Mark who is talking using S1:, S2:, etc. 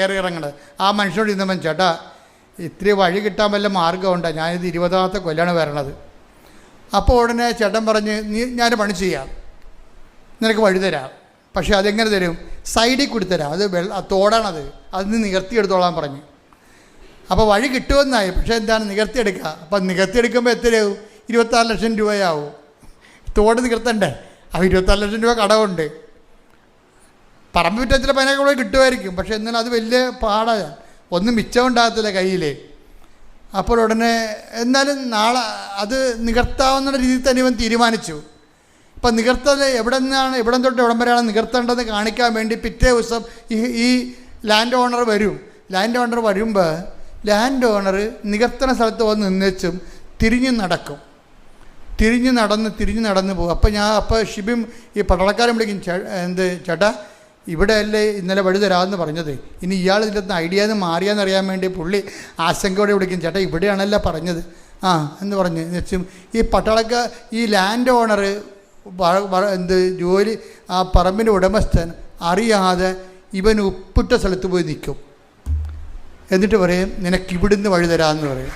S1: കയറി ഇറങ്ങണത് ആ മനുഷ്യനോട് ഇന്നവൻ ചേട്ടാ ഇത്ര വഴി കിട്ടാൻ വല്ല മാർഗമുണ്ടോ ഞാനിത് ഇരുപതാമത്തെ കൊല്ലാണ് വരണത്. അപ്പോൾ ഉടനെ ചേട്ടൻ പറഞ്ഞ് നീ ഞാൻ പണി ചെയ്യാം. നിനക്ക് വഴി തരാം. പക്ഷേ അതെങ്ങനെ തരും? സൈഡിൽ കൂടി തരാം. അത് വെള്ള തോടാണത്. അത് നീ നികർത്തിയെടുത്തോളാൻ പറഞ്ഞു. അപ്പോൾ വഴി കിട്ടുമെന്നായി. പക്ഷേ എന്താണ്? നികർത്തിയെടുക്കുക. അപ്പം നികർത്തിയെടുക്കുമ്പോൾ എത്രയാവും? ഇരുപത്താറ് ലക്ഷം രൂപയാവും. തോട് നികർത്തണ്ടേ? അപ്പോൾ ഇരുപത്താറ് ലക്ഷം രൂപ കടമുണ്ട്. പറമ്പ് വിറ്റത്തിൽ പതിനൊക്കെ കൂടെ കിട്ടുമായിരിക്കും. പക്ഷേ എന്നാൽ അത് വലിയ പാടാണ് ഒന്നും മിച്ചം ഉണ്ടാകത്തില്ല കയ്യിൽ അപ്പോൾ ഉടനെ എന്നാലും നാളെ അത് നികർത്താവുന്ന രീതിയിൽ തന്നെ ഇവൻ തീരുമാനിച്ചു. ഇപ്പം നികർത്തത് എവിടെ നിന്നാണ് എവിടെ തൊട്ട് എവിടം വരെയാണ് നികർത്തേണ്ടതെന്ന് കാണിക്കാൻ വേണ്ടി പിറ്റേ ദിവസം ഈ ഈ ലാൻഡ് ഓണർ വരും. ലാൻഡ് ഓണർ വരുമ്പോൾ ലാൻഡ് ഓണർ നികർത്തണ സ്ഥലത്ത് വന്ന് നിന്നേച്ചും തിരിഞ്ഞു നടക്കും. തിരിഞ്ഞ് നടന്ന് തിരിഞ്ഞ് നടന്ന് പോകും. അപ്പം ഞാൻ അപ്പോൾ ഷിബിം ഈ പടളക്കാരൻ വിളിക്കും എന്ത് ചേട്ടാ ഇവിടെ അല്ലേ ഇന്നലെ വഴി തരാമെന്ന് പറഞ്ഞത്. ഇനി ഇയാൾ അകത്ത് ഐഡിയ എന്ന് മാറിയാന്ന് അറിയാൻ വേണ്ടി പുള്ളി ആശങ്കയോടെ വിളിക്കും. ചേട്ടാ ഇവിടെയാണല്ലോ പറഞ്ഞത്. ആ എന്ന് പറഞ്ഞ്. വെച്ചും ഈ പട്ടാളക്ക ഈ ലാൻഡ് ഓണർ എന്ത് ജോലി ആ പറമ്പിന്റെ ഉടമസ്ഥൻ അറിയാതെ ഇവൻ ഉപ്പിട്ട സ്ഥലത്ത് പോയി നിൽക്കും. എന്നിട്ട് പറയും നിനക്ക് ഇവിടുന്ന് വഴി തരാമെന്ന് പറയും.